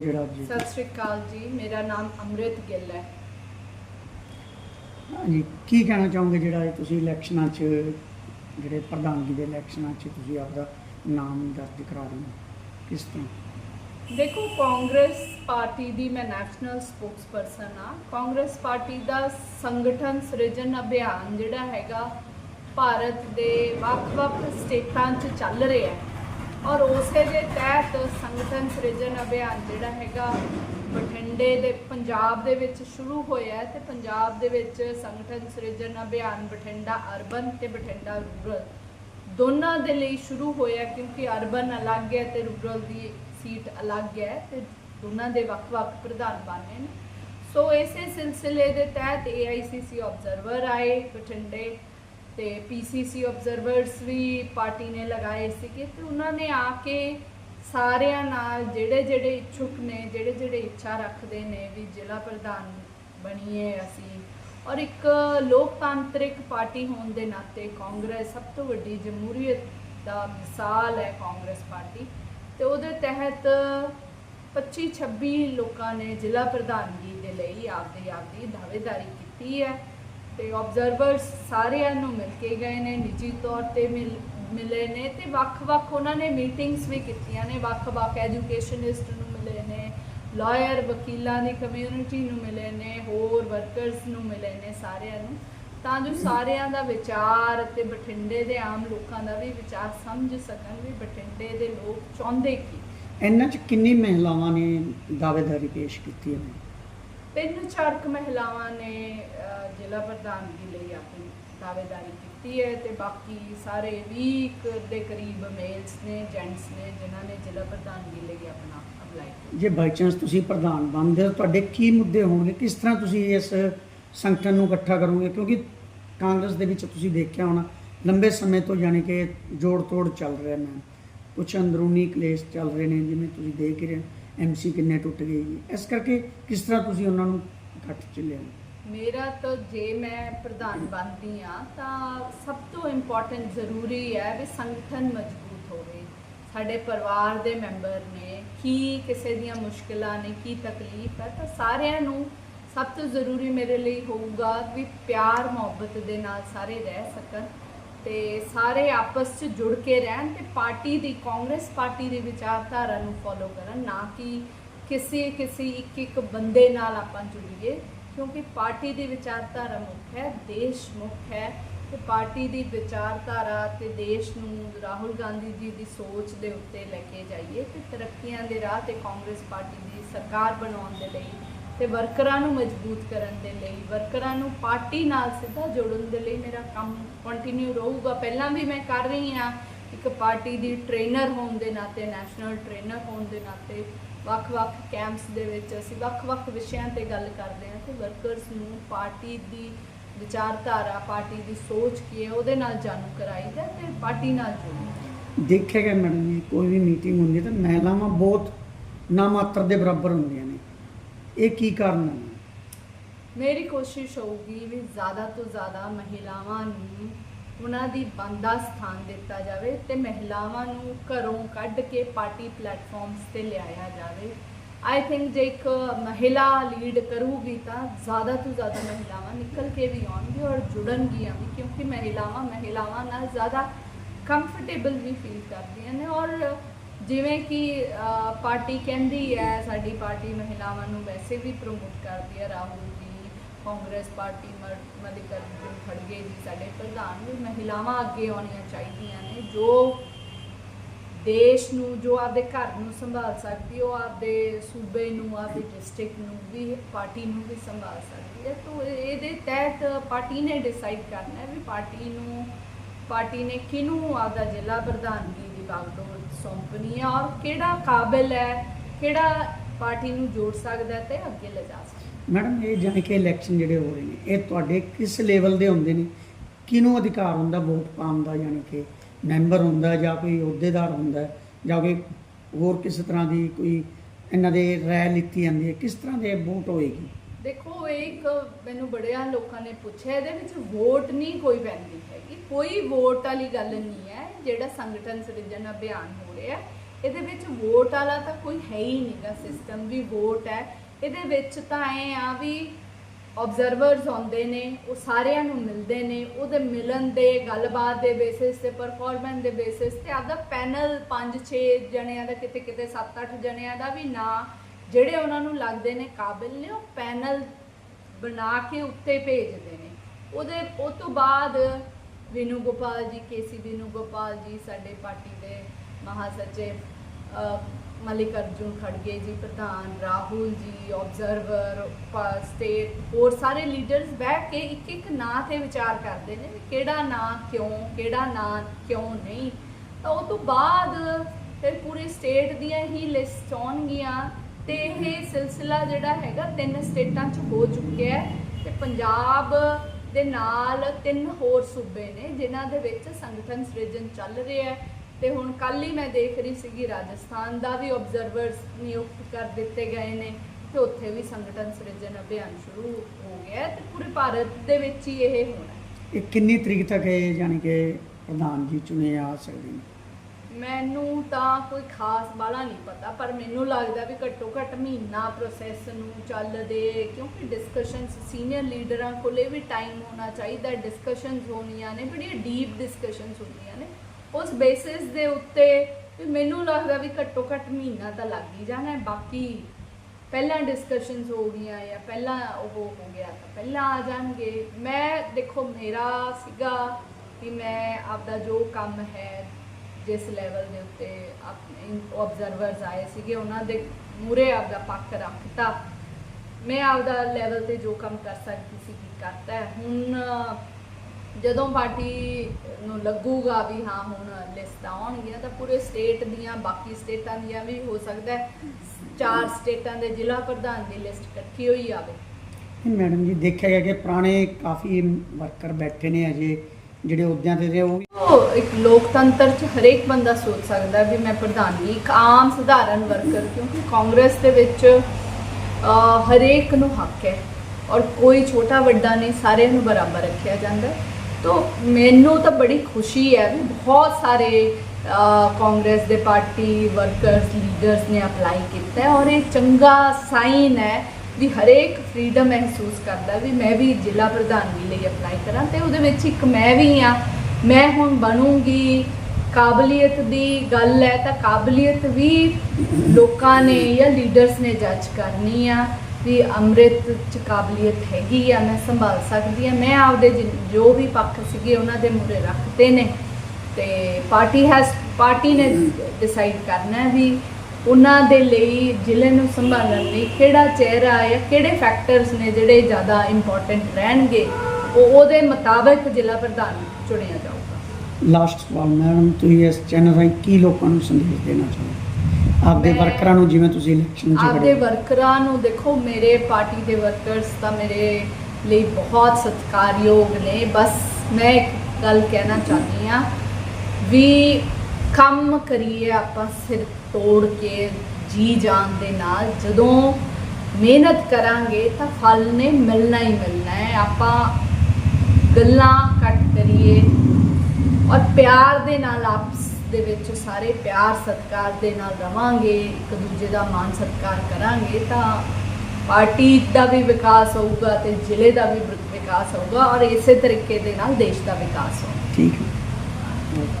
ਜਿਹੜਾ ਜੀ। ਸਤਿ ਸ਼੍ਰੀ ਅਕਾਲ ਜੀ ਮੇਰਾ ਨਾਮ ਅੰਮ੍ਰਿਤ ਗਿੱਲ ਹੈ। ਹਾਂਜੀ ਕੀ ਕਹਿਣਾ ਚਾਹੋਗੇ ਜਿਹੜਾ ਇਹ ਤੁਸੀਂ ਇਲੈਕਸ਼ਨਾਂ 'ਚ ਜਿਹੜੇ ਪ੍ਰਧਾਨਗੀ ਦੇ ਇਲੈਕਸ਼ਨਾਂ 'ਚ ਤੁਸੀਂ ਆਪਦਾ ਨਾਮ ਦਰਜ ਕਰਾ ਰਹੇ ਹੋ? ਕਿਸ ਤਰ੍ਹਾਂ? ਦੇਖੋ ਕਾਂਗਰਸ ਪਾਰਟੀ ਦੀ ਮੈਂ ਨੈਸ਼ਨਲ ਸਪੋਕਸਪਰਸਨ ਆ ਕਾਂਗਰਸ ਪਾਰਟੀ ਦਾ ਸੰਗਠਨ ਸਿਰਜਣ ਅਭਿਆਨ ਜਿਹੜਾ ਹੈਗਾ ਭਾਰਤ ਦੇ ਵੱਖ-ਵੱਖ ਸਟੇਟਾਂ 'ਚ ਚੱਲ ਰਿਹਾ ਹੈ। ਔਰ ਉਸੇ ਦੇ ਤਹਿਤ ਸੰਗਠਨ ਸਿਰਜਣ ਅਭਿਆਨ ਜਿਹੜਾ ਹੈਗਾ, ਬਠਿੰਡੇ ਦੇ, ਪੰਜਾਬ ਦੇ ਵਿੱਚ ਸ਼ੁਰੂ ਹੋਇਆ ਹੈ ਤੇ ਪੰਜਾਬ ਦੇ ਵਿੱਚ ਸੰਗਠਨ ਸਿਰਜਣ ਅਭਿਆਨ ਬਠਿੰਡਾ ਅਰਬਨ ਤੇ ਬਠਿੰਡਾ ਰੂਰਲ ਦੋਨਾਂ ਦੇ ਲਈ ਸ਼ੁਰੂ ਹੋਇਆ ਕਿਉਂਕਿ ਅਰਬਨ ਅਲੱਗ ਹੈ ਤੇ ਰੂਰਲ ਦੀ ਸੀਟ ਅਲੱਗ ਹੈ ਤੇ ਦੋਨਾਂ ਦੇ ਵੱਖ-ਵੱਖ ਪ੍ਰਧਾਨ ਬਣਨੇ ਨੇ। ਸੋ ਇਸੇ ਸਿਲਸਿਲੇ ਦੇ ਤਹਿਤ AICC ਆਬਜ਼ਰਵਰ ਆਏ ਬਠਿੰਡੇ ਤੇ PCC ਆਬਜ਼ਰਵਰਸ ਵੀ ਪਾਰਟੀ ਨੇ ਲਗਾਏ ਸੀਗੇ ਤੇ ਉਹਨਾਂ ਨੇ ਆ ਕੇ ਸਾਰਿਆਂ ਨਾਲ ਜਿਹੜੇ ਜਿਹੜੇ ਇੱਛੁਕ ਨੇ, ਜਿਹੜੇ ਜਿਹੜੇ ਇੱਛਾ ਰੱਖਦੇ ਨੇ ਵੀ ਜ਼ਿਲ੍ਹਾ ਪ੍ਰਧਾਨ ਬਣੀਏ ਅਸੀਂ ਔਰ ਇੱਕ ਲੋਕਤਾਂਤਰਿਕ ਪਾਰਟੀ ਹੋਣ ਦੇ ਨਾਤੇ ਕਾਂਗਰਸ ਸਭ ਤੋਂ ਵੱਡੀ ਜਮਹੂਰੀਅਤ ਦਾ ਮਿਸਾਲ ਹੈ ਕਾਂਗਰਸ ਪਾਰਟੀ ਤੇ ਉਹਦੇ ਤਹਿਤ 25 26 ਲੋਕਾਂ ਨੇ ਜ਼ਿਲ੍ਹਾ ਪ੍ਰਧਾਨਗੀ ਦੇ ਲਈ ਆਪਦੀ ਆਪਦੀ ਦਾਅਵੇਦਾਰੀ ਕੀਤੀ ਹੈ। ਤੇ ਆਬਜ਼ਰਵਰਸ ਸਾਰਿਆਂ ਨੂੰ ਮਿਲ ਕੇ ਗਏ ਨੇ, ਨਿੱਜੀ ਤੌਰ ਤੇ ਮਿਲ, ਮਿਲੇ ਨੇ ਤੇ ਵੱਖ-ਵੱਖ ਉਹਨਾਂ ਨੇ ਮੀਟਿੰਗਸ ਵੀ ਕੀਤੀਆਂ ਨੇ, ਵੱਖ-ਵੱਖ ਐਜੂਕੇਸ਼ਨਿਸਟ ਨੂੰ ਮਿਲੇ ਨੇ ਲਾਇਰ ਵਕੀਲਾਂ ਦੀ ਕਮਿਊਨਿਟੀ ਨੂੰ ਮਿਲੇ ਨੇ, ਹੋਰ ਵਰਕਰਸ ਨੂੰ ਮਿਲੇ ਨੇ ਸਾਰਿਆਂ ਨੂੰ। ਤਾਂ ਜੋ ਸਾਰਿਆਂ ਦਾ ਵਿਚਾਰ ਅਤੇ ਬਠਿੰਡੇ ਦੇ ਆਮ ਲੋਕਾਂ ਦਾ ਵੀ ਵਿਚਾਰ ਸਮਝ ਸਕਣ, ਵੀ ਬਠਿੰਡੇ ਦੇ ਲੋਕ ਚਾਹੁੰਦੇ ਕੀ। ਇਹਨਾਂ 'ਚ ਕਿੰਨੀ ਮਹਿਲਾਵਾਂ ਨੇ ਦਾਅਵੇਦਾਰੀ ਪੇਸ਼ ਕੀਤੀ ਹੈ? ਤਿੰਨ ਚਾਰ ਮਹਿਲਾਵਾਂ ਨੇ ਜ਼ਿਲ੍ਹਾ ਪ੍ਰਧਾਨਗੀ ਲਈ ਆਪਣੀ ਦਾਅਵੇਦਾਰੀ ਕੀਤੀ ਹੈ ਤੇ ਬਾਕੀ ਸਾਰੇ 20 ਦੇ ਕਰੀਬ ਮੇਲਸ ਨੇ ਜੈਂਟਸ ਨੇ, ਜਿਨ੍ਹਾਂ ਨੇ ਜ਼ਿਲ੍ਹਾ ਪ੍ਰਧਾਨਗੀ ਲਈ ਆਪਣਾ ਅਪਲਾਈ ਕੀਤਾ। ਜੇ ਬਾਈ ਚਾਂਸ ਤੁਸੀਂ ਪ੍ਰਧਾਨ ਬਣਦੇ ਹੋ, ਤੁਹਾਡੇ ਕੀ ਮੁੱਦੇ ਹੋਣਗੇ? ਕਿਸ ਤਰ੍ਹਾਂ ਤੁਸੀਂ ਇਸ ਸੰਗਠਨ ਨੂੰ ਇਕੱਠਾ ਕਰੋਗੇ? ਕਿਉਂਕਿ ਕਾਂਗਰਸ ਦੇ ਵਿੱਚ ਤੁਸੀਂ ਦੇਖਿਆ ਹੋਣਾ, ਲੰਬੇ ਸਮੇਂ ਤੋਂ ਜਾਣੀ ਕਿ ਜੋੜ ਤੋੜ ਚੱਲ ਰਿਹਾ ਮੈਂ ਕੁਝ ਅੰਦਰੂਨੀ ਕਲੇਸ਼ ਚੱਲ ਰਹੇ ਨੇ, ਜਿਵੇਂ ਤੁਸੀਂ ਦੇਖ ਹੀ ਰਹੇ ਐਮਸੀ ਕਿੰਨੇ ਟੁੱਟ ਗਏ ਜੀ। ਇਸ ਕਰਕੇ ਕਿਸ ਤਰ੍ਹਾਂ ਤੁਸੀਂ ਉਹਨਾਂ ਨੂੰ ਇਕੱਠ ਚ ਲਿਆ? ਮੇਰਾ ਤਾਂ ਜੇ ਮੈਂ ਪ੍ਰਧਾਨ ਬਣਦੀ ਆ ਤਾਂ ਸਭ ਤੋਂ ਇੰਪੋਰਟੈਂਟ ਜ਼ਰੂਰੀ ਹੈ ਵੀ ਸੰਗਠਨ ਮਜ਼ਬੂਤ ਹੋਵੇ। ਸਾਡੇ ਪਰਿਵਾਰ ਦੇ ਮੈਂਬਰ ਨੇ, ਕੀ ਕਿਸੇ ਦੀਆਂ ਮੁਸ਼ਕਲਾਂ ਨੇ, ਕੀ ਤਕਲੀਫ ਹੈ, ਤਾਂ ਸਾਰਿਆਂ ਨੂੰ ਸਭ ਤੋਂ ਜ਼ਰੂਰੀ ਮੇਰੇ ਲਈ ਹੋਊਗਾ ਵੀ ਪਿਆਰ ਮੁਹੱਬਤ ਦੇ ਨਾਲ ਸਾਰੇ ਰਹਿ ਸਕਣ। ਤੇ ਸਾਰੇ ਆਪਸ 'ਚ ਜੁੜ ਕੇ ਰਹਿਣ ਤੇ ਪਾਰਟੀ ਦੀ ਕਾਂਗਰਸ ਪਾਰਟੀ ਦੀ ਵਿਚਾਰਧਾਰਾ ਨੂੰ ਫੋਲੋ ਕਰਨ, ਨਾ ਕਿ ਕਿਸੇ ਕਿਸੇ ਇੱਕ ਇੱਕ ਬੰਦੇ ਨਾਲ ਆਪਾਂ ਜੁੜੀਏ, ਕਿਉਂਕਿ ਪਾਰਟੀ ਦੀ ਵਿਚਾਰਧਾਰਾ ਮੁੱਖ ਹੈ, ਦੇਸ਼ ਮੁੱਖ ਹੈ ਤੇ ਪਾਰਟੀ ਦੀ ਵਿਚਾਰਧਾਰਾ ਤੇ ਦੇਸ਼ ਨੂੰ ਰਾਹੁਲ ਗਾਂਧੀ ਜੀ ਦੀ ਸੋਚ ਦੇ ਉੱਤੇ ਲੈ ਕੇ ਜਾਈਏ ਤੇ ਤਰੱਕੀਆਂ ਦੇ ਰਾਹ ਤੇ ਕਾਂਗਰਸ ਪਾਰਟੀ ਦੀ ਸਰਕਾਰ ਬਣਾਉਣ ਦੇ ਲਈ ਤੇ ਵਰਕਰਾਂ ਨੂੰ ਮਜ਼ਬੂਤ ਕਰਨ ਦੇ ਲਈ, ਵਰਕਰਾਂ ਨੂੰ ਪਾਰਟੀ ਨਾਲ ਸਿੱਧਾ ਜੋੜਨ ਦੇ ਲਈ ਮੇਰਾ ਕੰਮ ਕੰਟੀਨਿਊ ਰਹੂਗਾ। ਪਹਿਲਾਂ ਵੀ ਮੈਂ ਕਰ ਰਹੀ ਹਾਂ, ਇੱਕ ਪਾਰਟੀ ਦੀ ਟ੍ਰੇਨਰ ਹੋਣ ਦੇ ਨਾਤੇ ਨੈਸ਼ਨਲ ਟ੍ਰੇਨਰ ਹੋਣ ਦੇ ਨਾਤੇ, ਵੱਖ-ਵੱਖ ਕੈਂਪਸ ਦੇ ਵਿੱਚ ਅਸੀਂ ਵੱਖ-ਵੱਖ ਵਿਸ਼ਿਆਂ ਤੇ ਗੱਲ ਕਰਦੇ ਹਾਂ ਤੇ ਵਰਕਰਸ ਨੂੰ ਪਾਰਟੀ ਦੀ ਵਿਚਾਰਧਾਰਾ, ਪਾਰਟੀ ਦੀ ਸੋਚ ਕੀ ਹੈ, ਉਹਦੇ ਨਾਲ ਜਾਣੂ ਕਰਾਈਦਾ ਤੇ ਪਾਰਟੀ ਨਾਲ ਜੋੜੀਦਾ ਦੇਖਿਆ ਗਿਆ ਮੈਡਮ ਜੀ, ਕੋਈ ਵੀ ਮੀਟਿੰਗ ਹੁੰਦੀ ਹੈ ਤਾਂ ਮਹਿਲਾਵਾਂ ਬਹੁਤ ਨਾ ਮਾਤਰ ਦੇ ਬਰਾਬਰ ਹੁੰਦੀਆਂ ਇਹ ਕੀ ਕਾਰਨ ਹੈ? ਮੇਰੀ ਕੋਸ਼ਿਸ਼ ਹੋਊਗੀ ਵੀ ਜ਼ਿਆਦਾ ਤੋਂ ਜ਼ਿਆਦਾ ਮਹਿਲਾਵਾਂ ਨੂੰ ਉਹਨਾਂ ਦੀ ਬੰਦਾ ਸਥਾਨ ਦਿੱਤਾ ਜਾਵੇ ਤੇ ਮਹਿਲਾਵਾਂ ਨੂੰ ਘਰੋਂ ਕੱਢ ਕੇ ਪਾਰਟੀ ਪਲੇਟਫਾਰਮਸ ਤੇ ਲਿਆਇਆ ਜਾਵੇ। ਆਈ ਥਿੰਕ ਜੇ ਇੱਕ ਮਹਿਲਾ ਲੀਡ ਕਰੂਗੀ ਤਾਂ ਜ਼ਿਆਦਾ ਤੋਂ ਜ਼ਿਆਦਾ ਮਹਿਲਾਵਾਂ ਨਿਕਲ ਕੇ ਵੀ ਆਉਣਗੀਆਂ ਔਰ ਜੁੜਨਗੀਆਂ ਵੀ, ਕਿਉਂਕਿ ਮਹਿਲਾਵਾਂ ਮਹਿਲਾਵਾਂ ਨਾਲ ਜ਼ਿਆਦਾ ਕੰਫਰਟੇਬਲ ਵੀ ਫੀਲ ਕਰਦੀਆਂ ਨੇ ਔਰ ਜਿਵੇਂ ਕਿ ਪਾਰਟੀ ਕਹਿੰਦੀ ਹੈ, ਸਾਡੀ ਪਾਰਟੀ ਮਹਿਲਾਵਾਂ ਨੂੰ ਵੈਸੇ ਵੀ ਪ੍ਰਮੋਟ ਕਰਦੀ ਹੈ। ਰਾਹੁਲ ਜੀ, ਕਾਂਗਰਸ ਪਾਰਟੀ ਮਰ- ਮੱਲਿਕਾਰਜੁਨ ਖੜਗੇ ਜੀ। ਸਾਡੇ ਪ੍ਰਧਾਨ ਵੀ ਮਹਿਲਾਵਾਂ ਅੱਗੇ ਆਉਣੀਆਂ ਚਾਹੀਦੀਆਂ ਨੇ। ਜੋ ਦੇਸ਼ ਨੂੰ, ਜੋ ਆਪਦੇ ਘਰ ਨੂੰ ਸੰਭਾਲ ਸਕਦੀ ਉਹ ਆਪਦੇ ਸੂਬੇ ਨੂੰ, ਆਪਦੇ ਡਿਸਟ੍ਰਿਕਟ ਨੂੰ ਵੀ, ਪਾਰਟੀ ਨੂੰ ਵੀ ਸੰਭਾਲ ਸਕਦੀ ਹੈ। ਤੋਂ ਇਹਦੇ ਤਹਿਤ ਪਾਰਟੀ ਨੇ ਡਿਸਾਈਡ ਕਰਨਾ ਹੈ ਵੀ ਪਾਰਟੀ ਨੂੰ ਪਾਰਟੀ ਨੇ ਕਿਹਨੂੰ ਆਪਦਾ ਜ਼ਿਲ੍ਹਾ ਪ੍ਰਧਾਨਗੀ ਦੀ ਬਾਗਡੋਰ ਸੌਂਪਣੀ ਹੈ ਔਰ ਕਿਹੜਾ ਕਾਬਿਲ ਹੈ, ਕਿਹੜਾ ਪਾਰਟੀ ਨੂੰ ਜੋੜ ਸਕਦਾ ਹੈ ਤੇ ਅੱਗੇ ਲਿਜਾ ਸਕਦਾ ਮੈਡਮ, ਇਹ ਜਾਣੀ ਕਿ ਇਲੈਕਸ਼ਨ ਜਿਹੜੇ ਹੋ ਰਹੇ ਨੇ, ਇਹ ਤੁਹਾਡੇ ਕਿਸ ਲੈਵਲ ਦੇ ਹੁੰਦੇ ਨੇ? ਕਿਹਨੂੰ ਅਧਿਕਾਰ ਹੁੰਦਾ, ਵੋਟ ਪਾਉਣ ਦਾ ਯਾਨੀ ਕਿ ਮੈਂਬਰ ਹੁੰਦਾ ਜਾਂ ਕੋਈ ਅਹੁਦੇਦਾਰ ਹੁੰਦਾ? ਜਾਂ ਕੋਈ ਹੋਰ ਕਿਸੇ ਤਰ੍ਹਾਂ ਦੀ ਕੋਈ ਇਹਨਾਂ ਦੇ ਰਾਏ ਲਿੱਤੀ ਜਾਂਦੀ ਹੈ? ਕਿਸ ਤਰ੍ਹਾਂ ਦੇ ਵੋਟ ਹੋਏਗੀ? ਦੇਖੋ, ਇਹ ਇੱਕ ਮੈਨੂੰ ਬੜਿਆਂ ਲੋਕਾਂ ਨੇ ਪੁੱਛਿਆ, ਇਹਦੇ ਵਿੱਚ ਵੋਟ ਨਹੀਂ ਕੋਈ ਪੈਂਦੀ ਹੈਗੀ। ਕੋਈ ਵੋਟ ਵਾਲੀ ਗੱਲ ਨਹੀਂ ਹੈ, ਜਿਹੜਾ ਸੰਗਠਨ ਸਿਰਜਣ ਅਭਿਆਨ ਹੋ ਰਿਹਾ ਇਹਦੇ ਵਿੱਚ ਵੋਟ ਵਾਲਾ ਤਾਂ ਕੋਈ ਹੈ ਹੀ ਨਹੀਂਗਾ ਸਿਸਟਮ ਵੀ ਵੋਟ ਹੈ। ਇਹਦੇ ਵਿੱਚ ਤਾਂ ਐ ਆ ਵੀ ਆਬਜ਼ਰਵਰਸ ਆਉਂਦੇ ਨੇ, ਉਹ ਸਾਰਿਆਂ ਨੂੰ ਮਿਲਦੇ ਨੇ, ਉਹਦੇ ਮਿਲਣ ਦੇ ਗੱਲਬਾਤ ਦੇ ਬੇਸਿਸ ਤੇ ਪਰਫਾਰਮੈਂਸ ਦੇ ਬੇਸਿਸ ਤੇ, ਆਪਦਾ ਪੈਨਲ 5-6 ਜਣਿਆਂ ਦਾ ਕਿਤੇ ਕਿਤੇ 7-8 ਜਣਿਆਂ ਦਾ ਵੀ ਨਾਂ ਜਿਹੜੇ ਉਹਨਾਂ ਨੂੰ ਲੱਗਦੇ ਨੇ ਕਾਬਿਲ ਨੇ, ਉਹ ਪੈਨਲ ਬਣਾ ਕੇ ਉੱਤੇ ਭੇਜਦੇ ਨੇ। ਉਹਦੇ, ਉਹ ਤੋਂ ਬਾਅਦ ਵਿਨੂ ਗੋਪਾਲ ਜੀ, ਕੇਸੀ ਵਿਨੂ ਗੋਪਾਲ ਜੀ, ਸਾਡੇ ਪਾਰਟੀ ਦੇ ਮਹਾਸਚਿਵ ਮਲਿਕ ਅਰਜੁਨ ਖੜਗੇ ਜੀ, ਪ੍ਰਧਾਨ ਰਾਹੁਲ ਜੀ ਆਬਜ਼ਰਵਰ ਸਟੇਟ ਹੋਰ ਸਾਰੇ ਲੀਡਰਸ ਬੈਠ ਕੇ ਇੱਕ ਇੱਕ ਨਾਂ ਤੇ ਵਿਚਾਰ ਕਰਦੇ ਨੇ ਵੀ ਕਿਹੜਾ ਨਾਂ ਕਿਉਂ, ਕਿਹੜਾ ਨਾਂ ਕਿਉਂ ਨਹੀਂ। ਤਾਂ ਉਹ ਤੋਂ ਬਾਅਦ ਫਿਰ ਪੂਰੀ ਸਟੇਟ ਦੀਆਂ ਹੀ ਲਿਸਟ ਆਉਣਗੀਆਂ। ਤੇ ਇਹ ਸਿਲਸਿਲਾ ਜਿਹੜਾ ਹੈਗਾ ਤਿੰਨ ਸਟੇਟਾਂ 'ਚ ਹੋ ਚੁੱਕਿਆ ਹੈ ਤੇ ਪੰਜਾਬ ਦੇ ਨਾਲ ਤਿੰਨ ਹੋਰ ਸੂਬੇ ਨੇ ਜਿਨ੍ਹਾਂ ਦੇ ਵਿੱਚ ਸੰਗਠਨ ਸਿਰਜਣ ਚੱਲ ਰਿਹਾ ਹੈ। ਤੇ ਹੁਣ ਕੱਲ ਹੀ ਮੈਂ ਦੇਖ ਰਹੀ ਸੀਗੀ ਰਾਜਸਥਾਨ ਦਾ ਵੀ ਆਬਜ਼ਰਵਰਸ ਨਿਯੁਕਤ ਕਰ ਦਿੱਤੇ ਗਏ ਨੇ ਤੇ ਉੱਥੇ ਵੀ ਸੰਗਠਨ ਸਿਰਜਣ ਅਭਿਆਨ ਸ਼ੁਰੂ ਹੋ ਗਿਆ ਹੈ ਤੇ ਪੂਰੇ ਭਾਰਤ ਦੇ ਵਿੱਚ ਹੀ ਇਹ ਹੋਣਾ ਇਹ ਕਿੰਨੀ ਤਰੀਕ ਤੱਕ ਇਹ ਯਾਨੀ ਕਿ ਪ੍ਰਧਾਨ ਜੀ ਚੁਣੇ ਆ ਸਕਦੇ ਨੇ? ਮੈਨੂੰ ਤਾਂ ਕੋਈ ਖਾਸ ਬਾਲਾ ਨਹੀਂ ਪਤਾ, ਪਰ ਮੈਨੂੰ ਲੱਗਦਾ ਵੀ ਘੱਟੋ ਘੱਟ ਮਹੀਨਾ ਪ੍ਰੋਸੈਸ ਨੂੰ ਚੱਲਦੇ ਕਿਉਂਕਿ ਡਿਸਕਸ਼ਨਸ ਸੀਨੀਅਰ ਲੀਡਰਾਂ ਕੋਲੇ ਵੀ ਟਾਈਮ ਹੋਣਾ ਚਾਹੀਦਾ ਡਿਸਕਸ਼ਨਸ ਹੋਣੀਆਂ ਨੇ, ਬੜੀਆਂ ਡੀਪ ਡਿਸਕਸ਼ਨਸ ਹੁੰਦੀਆਂ ਨੇ। ਉਸ ਬੇਸਿਸ ਦੇ ਉੱਤੇ ਵੀ ਮੈਨੂੰ ਲੱਗਦਾ ਵੀ ਘੱਟੋ ਘੱਟ ਮਹੀਨਾ ਤਾਂ ਲੱਗ ਹੀ ਜਾਣਾ ਹੈ। ਬਾਕੀ ਪਹਿਲਾਂ ਡਿਸਕਸ਼ਨਸ ਹੋ ਗਈਆਂ ਜਾਂ ਪਹਿਲਾਂ ਉਹ ਹੋ ਗਿਆ ਤਾਂ ਪਹਿਲਾਂ ਆ ਜਾਣਗੇ। ਮੈਂ ਦੇਖੋ, ਮੇਰਾ ਸੀਗਾ ਵੀ ਮੈਂ ਆਪਦਾ ਜੋ ਕੰਮ ਹੈ ਜਿਸ ਲੈਵਲ ਦੇ ਉੱਤੇ ਆਬਜ਼ਰਵਰਸ ਆਏ ਸੀਗੇ, ਉਹਨਾਂ ਦੇ ਮੂਰੇ ਆਪਦਾ ਪੱਕ ਰੱਖਤਾ। ਮੈਂ ਆਪਦਾ ਲੈਵਲ ਤੇ ਜੋ ਕੰਮ ਕਰ ਸਕਦੀ ਸੀ, ਕੀ ਕਰਤਾ। ਹੁਣ, ਜਦੋਂ ਪਾਰਟੀ ਨੂੰ ਲੱਗੂਗਾ ਵੀ ਹਾਂ, ਹੁਣ ਲਿਸਟ ਆਉਣਗੀਆਂ, ਤਾਂ ਪੂਰੇ ਸਟੇਟ ਦੀਆਂ, ਬਾਕੀ ਸਟੇਟਾਂ ਦੀਆਂ ਵੀ ਹੋ ਸਕਦਾ ਚਾਰ ਸਟੇਟਾਂ ਦੇ ਜ਼ਿਲ੍ਹਾ ਪ੍ਰਧਾਨ ਦੀ ਲਿਸਟ ਇਕੱਠੀ ਹੋਈ ਆਵੇ। ਮੈਡਮ ਜੀ, ਦੇਖਿਆ ਗਿਆ ਕਿ ਪੁਰਾਣੇ ਕਾਫੀ ਵਰਕਰ ਬੈਠੇ ਨੇ ਅਜੇ। ਜਿਹੜੇ ਅਹੁਦਿਆਂ ਤੇ ਨੇ ਉਹ ਵੀ ਉਹ ਇੱਕ ਲੋਕਤੰਤਰ 'ਚ ਹਰੇਕ ਬੰਦਾ ਸੋਚ ਸਕਦਾ ਵੀ ਮੈਂ ਪ੍ਰਧਾਨਗੀ ਇੱਕ ਆਮ ਸਧਾਰਨ ਵਰਕਰ ਕਿਉਂਕਿ ਕਾਂਗਰਸ ਦੇ ਵਿੱਚ ਅਹ, ਹਰੇਕ ਨੂੰ ਹੱਕ ਹੈ ਔਰ ਕੋਈ ਛੋਟਾ ਵੱਡਾ ਨਹੀਂ ਸਾਰਿਆਂ ਨੂੰ ਬਰਾਬਰ ਰੱਖਿਆ ਜਾਂਦਾ ਹੈ। ਤੋ ਮੈਨੂੰ ਤਾਂ ਬੜੀ ਖੁਸ਼ੀ ਹੈ ਵੀ ਬਹੁਤ ਸਾਰੇ ਅਹ, ਕਾਂਗਰਸ ਦੇ ਪਾਰਟੀ ਵਰਕਰਸ ਲੀਡਰਸ ਨੇ ਅਪਲਾਈ ਕੀਤਾ ਹੈ ਔਰ ਇਹ ਚੰਗਾ ਸਾਈਨ ਹੈ ਵੀ ਹਰੇਕ ਫਰੀडम ਮਹਿਸੂਸ ਕਰਦਾ ਵੀ ਮੈਂ ਵੀ ਜ਼ਿਲ੍ਹਾ ਪ੍ਰਧਾਨਗੀ ਲਈ ਅਪਲਾਈ ਕਰਾਂ ਤੇ ਉਹਦੇ ਵਿੱਚ ਇੱਕ ਮੈਂ ਵੀ ਆ ਮੈਂ ਹੁਣ ਬਣੂੰਗੀ। ਕਾਬਲੀਅਤ ਦੀ ਗੱਲ ਹੈ ਤਾਂ ਕਾਬਲੀਅਤ ਵੀ ਲੋਕਾਂ ਨੇ ਜਾਂ ਲੀਡਰਸ ਨੇ ਜੱਜ ਕਰਨੀ ਆ ਵੀ ਅੰਮ੍ਰਿਤ ਚ ਕਾਬਲੀਅਤ ਹੈਗੀ ਆ, ਮੈਂ ਸੰਭਾਲ ਸਕਦੀ ਆ। ਮੈਂ ਆਪਦੇ ਜਿ- ਜੋ ਵੀ ਪੱਖ ਸੀਗੇ ਉਹਨਾਂ ਦੇ ਮੂਰੇ ਰੱਖਦੇ ਨੇ ਤੇ ਪਾਰਟੀ ਹੈਸ ਪਾਰਟੀ ਨੇ ਡਿਸਾਈਡ ਕਰਨਾ ਹੈ ਵੀ ਉਹਨਾਂ ਦੇ ਲਈ ਜ਼ਿਲ੍ਹੇ ਨੂੰ ਸੰਭਾਲਣ ਲਈ ਕਿਹੜਾ ਚਿਹਰਾ ਜਾਂ ਕਿਹੜੇ ਫੈਕਟਰਸ ਨੇ ਜਿਹੜੇ ਜ਼ਿਆਦਾ ਇੰਪੋਰਟੈਂਟ ਰਹਿਣਗੇ ਉਹ ਉਹਦੇ ਮੁਤਾਬਕ ਜ਼ਿਲ੍ਹਾ ਪ੍ਰਧਾਨ ਚੁਣਿਆ ਜਾਊਗਾ। ਲਾਸਟ ਸਵਾਲ ਮੈਡਮ ਤੁਸੀਂ ਇਸ ਚੈਨਲ ਰਾਹੀਂ ਕੀ ਲੋਕਾਂ ਨੂੰ ਸੰਦੇਸ਼ ਦੇਣਾ ਚਾਹੁੰਦੇ ਆਪਦੇ ਵਰਕਰਾਂ ਨੂੰ ਜਿਵੇਂ ਤੁਸੀਂ ਇਲੈਕਸ਼ਨ 'ਚ ਆਪਦੇ ਵਰਕਰਾਂ ਨੂੰ ਦੇਖੋ ਮੇਰੇ ਪਾਰਟੀ ਦੇ ਵਰਕਰਸ ਤਾਂ ਮੇਰੇ ਲਈ ਬਹੁਤ ਸਤਿਕਾਰਯੋਗ ਨੇ। ਬਸ ਮੈਂ ਇੱਕ ਗੱਲ ਕਹਿਣਾ ਚਾਹੁੰਦੀ ਆ ਵੀ ਕੰਮ ਕਰੀਏ, ਆਪਾਂ ਸਿਰ ਤੋੜ ਕੇ ਜੀ ਜਾਨ ਦੇ ਨਾਲ ਜਦੋਂ ਮਿਹਨਤ ਕਰਾਂਗੇ ਤਾਂ ਫਲ ਨੇ ਮਿਲਣਾ ਹੀ ਮਿਲਣਾ ਹੈ। ਆਪਾਂ ਗੱਲਾਂ ਘੱਟ ਕਰੀਏ ਔਰ ਪਿਆਰ ਦੇ ਨਾਲ ਆਪਸ ਦੇ ਵਿੱਚ ਸਾਰੇ ਪਿਆਰ ਸਤਿਕਾਰ ਦੇ ਨਾਲ ਰਵਾਂਗੇ, ਇੱਕ ਦੂਜੇ ਦਾ ਮਾਣ ਸਤਿਕਾਰ ਕਰਾਂਗੇ ਤਾਂ ਪਾਰਟੀ ਦਾ ਵੀ ਵਿਕਾਸ ਹੋਊਗਾ ਤੇ ਜ਼ਿਲ੍ਹੇ ਦਾ ਵੀ, ਵਿਕਾਸ ਹੋਊਗਾ ਔਰ ਇਸੇ ਤਰੀਕੇ ਦੇ ਨਾਲ ਦੇਸ਼ ਦਾ ਵਿਕਾਸ ਹੋਊਗਾ। ਠੀਕ ਹੈ।